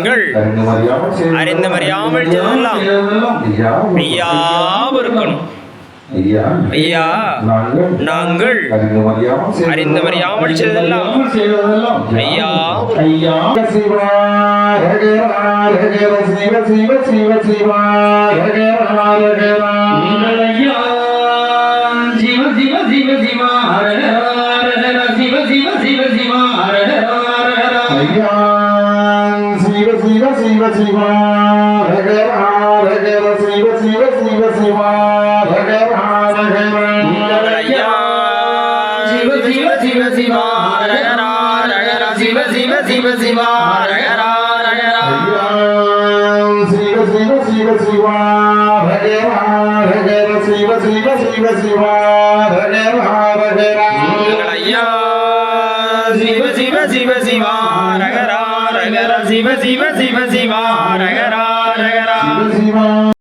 செய்யுங்கள் அறிந்து மறியாமல் செல்லாம் ஐயாவிற்கணும் ஐயா. நாங்கள் அறிந்து மறியாமல் செய்தெல்லாம் ஐயா. ஐயா. சிவா. శివ శివ శివ శివ శివ శివ శివ శివ శివ రగరా రగరా